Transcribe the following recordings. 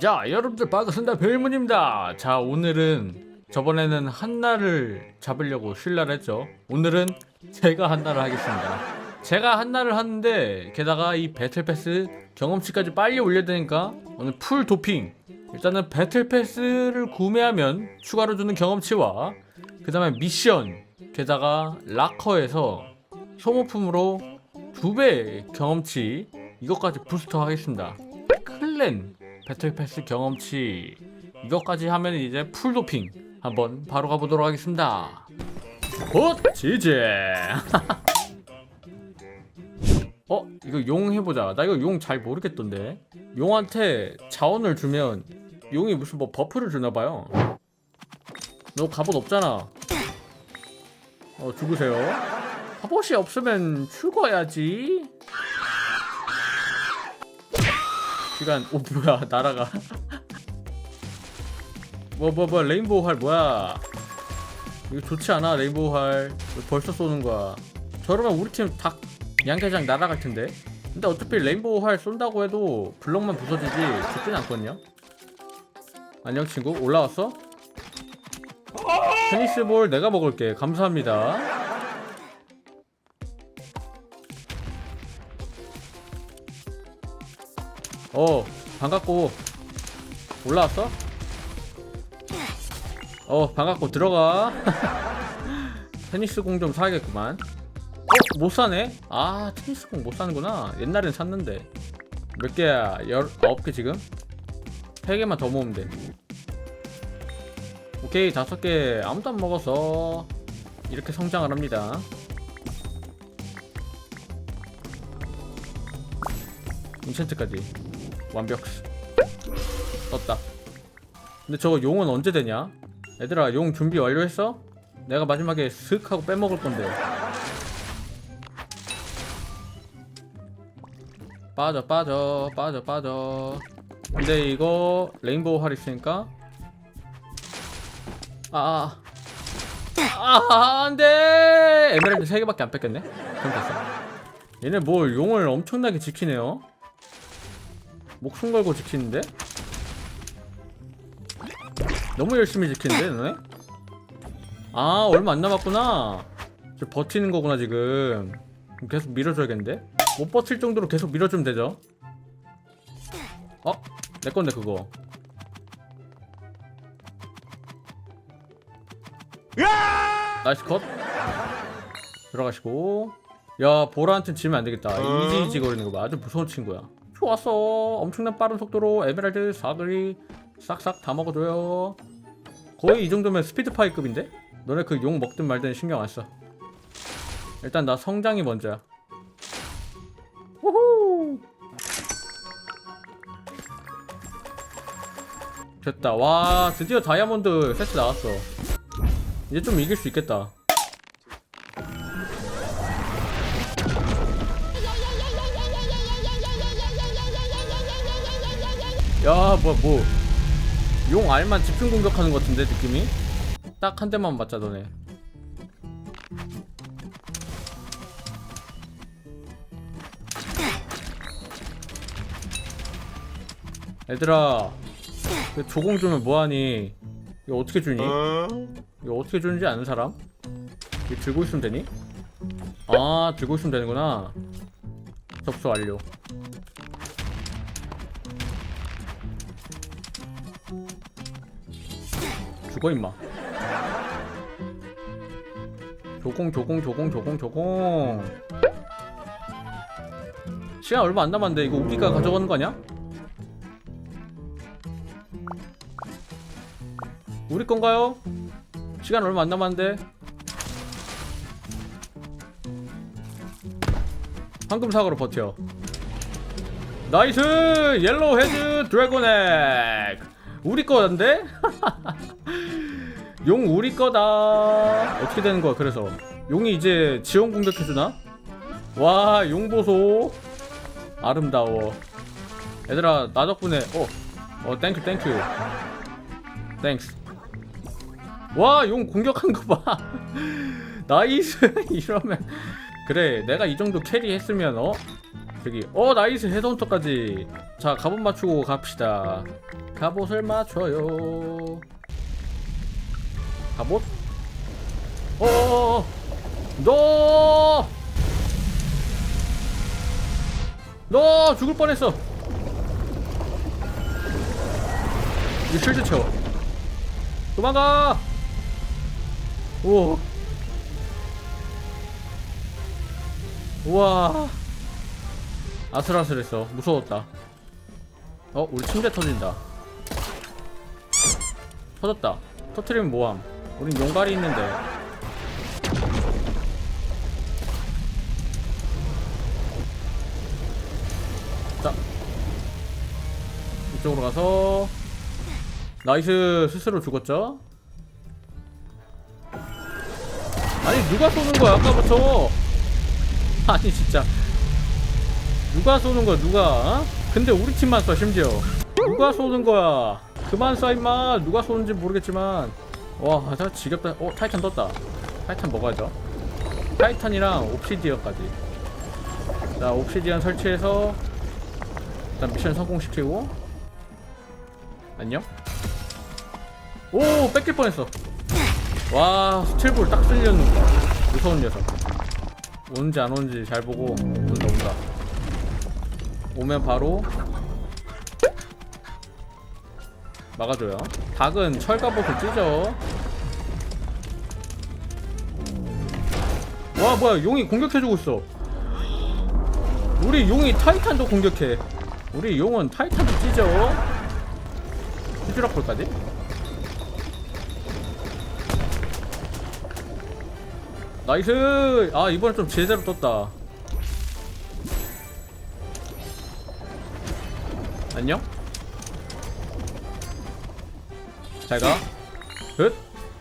자 여러분들 반갑습니다. 별문입니다. 자 오늘은 저번에는 한나를 잡으려고 신라를 했죠. 오늘은 제가 한나를 하겠습니다. 제가 한나를 하는데 게다가 이 배틀패스 경험치까지 빨리 올려야 되니까 오늘 풀 도핑. 일단은 배틀패스를 구매하면 추가로 주는 경험치와 그 다음에 미션 게다가 락커에서 소모품으로 두 배 경험치 이것까지 부스터 하겠습니다. 클랜 배틀 패스 경험치 이것까지 하면 이제 풀 도핑 한번 바로 가보도록 하겠습니다. 곧 지제. 어 이거 용 해보자. 나 이거 용 잘 모르겠던데. 용한테 자원을 주면 용이 무슨 뭐 버프를 주나 봐요. 너 갑옷 없잖아. 어 죽으세요. 갑옷이 없으면 죽어야지. 시간 오 뭐야 날아가. 뭐 뭐 뭐 레인보우 활 뭐야? 이거 좋지 않아 레인보우 활. 왜 벌써 쏘는 거야? 저러면 우리 팀 닭 양계장 날아갈 텐데. 근데 어차피 레인보우 활 쏜다고 해도 블럭만 부서지지 죽진 않거든요. 안녕 친구. 올라왔어? 테니스볼 내가 먹을게. 감사합니다 어 반갑고 올라왔어? 어 반갑고 들어가 테니스 공 좀 사야겠구만 어? 못 사네? 아 테니스 공 못 사는구나 옛날엔 샀는데 몇 개야? 열 아홉 개 지금? 세 개만 더 모으면 돼 오케이 다섯 개 아무도 안 먹어서 이렇게 성장을 합니다 인챈트까지 완벽 떴다 근데 저거 용은 언제 되냐? 얘들아 용 준비 완료했어? 내가 마지막에 슥 하고 빼먹을 건데 빠져 빠져 빠져 빠져 근데 이거 레인보우 활 있으니까 아아 아, 안 돼! 에메랄드 3개밖에 안 뺏겼네? 그럼 됐어. 얘네 뭘 용을 엄청나게 지키네요? 목숨 걸고 지키는데? 너무 열심히 지키는데 너네? 아 얼마 안 남았구나. 저 버티는 거구나 지금. 계속 밀어줘야겠는데? 못 버틸 정도로 계속 밀어주면 되죠? 어? 내 건데 그거. 나이스 컷. 들어가시고. 야 보라한테 지면 안 되겠다. 이지이지 거리는 거 봐. 아주 무서운 친구야 좋았어. 엄청난 빠른 속도로 에메랄드 사거리 싹싹 다 먹어줘요. 거의 이 정도면 스피드파이급인데? 너네 그 용 먹든 말든 신경 안 써. 일단 나 성장이 먼저야. 우후! 됐다. 와 드디어 다이아몬드 세트 나왔어. 이제 좀 이길 수 있겠다 야, 뭐, 뭐. 용 알만 집중 공격하는 것 같은데, 느낌이? 딱 한 대만 맞자, 너네. 얘들아, 그 조공 주면 뭐하니? 이거 어떻게 주니? 이거 어떻게 주는지 아는 사람? 이거 들고 있으면 되니? 아, 들고 있으면 되는구나. 접수 완료. 죽어 임마 조공 조공 조공 조공 조공 시간 얼마 안 남았는데 이거 우리가 가져가는 거 아니야? 우리 건가요? 시간 얼마 안 남았는데 황금 사과로 버텨 나이스 옐로우 헤드 드래곤 액 우리 거인데? 용 우리 거다. 어떻게 되는 거야? 그래서 용이 이제 지원 공격해 주나? 와, 용 보소. 아름다워. 얘들아, 나 덕분에 어. 어, 땡큐 땡큐. 땡스. 와, 용 공격한 거 봐. 나이스. 이러면 그래, 내가 이 정도 캐리 했으면 어? 저기 어 나이스 헤드헌터까지 자 갑옷 맞추고 갑시다 갑옷을 맞춰요 갑옷? 어어어 너! 너 죽을 뻔했어. 이 실드 채워. 도망가! 오. 우와. 아슬아슬했어. 무서웠다. 어 우리 침대 터진다. 터졌다. 터트리면 뭐함 우린 용갈이 있는데. 자. 이쪽으로 가서. 나이스. 스스로 죽었죠? 아니 누가 쏘는 거야 아까부터? 아니 진짜. 누가 쏘는 거야 누가 어? 근데 우리 팀만 쏴 심지어. 누가 쏘는 거야? 그만 쏴 임마. 누가 쏘는지 모르겠지만 와 진짜 지겹다. 어 타이탄 떴다. 타이탄 먹어야죠. 타이탄이랑 옵시디언까지. 자 옵시디언 설치해서 일단 미션 성공시키고. 안녕? 오 뺏길 뻔했어. 와 스틸볼 딱 쓸렸는데 무서운 녀석. 오는지 안 오는지 잘 보고 온다 온다. 오면 바로 막아줘요. 닭은 철갑옷을 찢어. 와 뭐야 용이 공격해주고 있어. 우리 용이 타이탄도 공격해. 우리 용은 타이탄도 찢어. 휘주락볼까지? 나이스! 아 이번엔 좀 제대로 떴다. 안녕 잘가. 굿.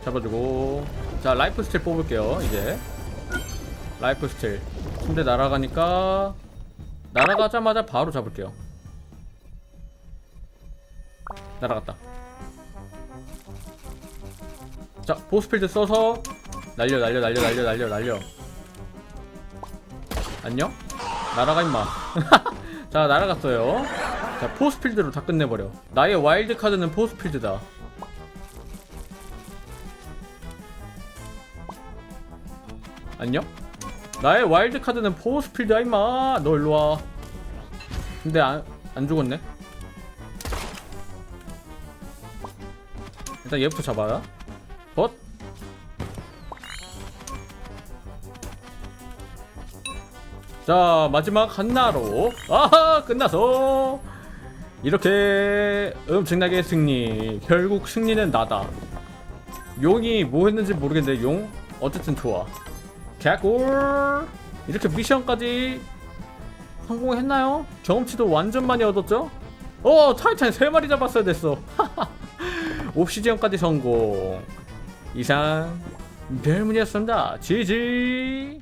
잡아주고. 자 라이프 스틸 뽑을게요 이제. 라이프 스틸. 침대 날아가니까 날아가자마자 바로 잡을게요. 날아갔다. 자 보스필드 써서 날려 날려 날려 날려 날려 날려. 안녕? 날아가 임마. 자 날아갔어요. 자 포스필드로 다 끝내버려. 나의 와일드 카드는 포스필드다 안녕? 나의 와일드 카드는 포스필드야 임마. 너 일로와. 근데 안, 안 죽었네? 일단 얘부터 잡아라. 벗 자 마지막 한나로. 아하 끝났어. 이렇게 엄청나게 승리. 결국 승리는 나다. 용이 뭐 했는지 모르겠는데 용 어쨌든 좋아 개꿀 이렇게 미션까지 성공했나요? 경험치도 완전 많이 얻었죠? 어 타이탄 3마리 잡았어야 됐어. 옵시디언까지 성공. 이상 별문이었습니다. 지지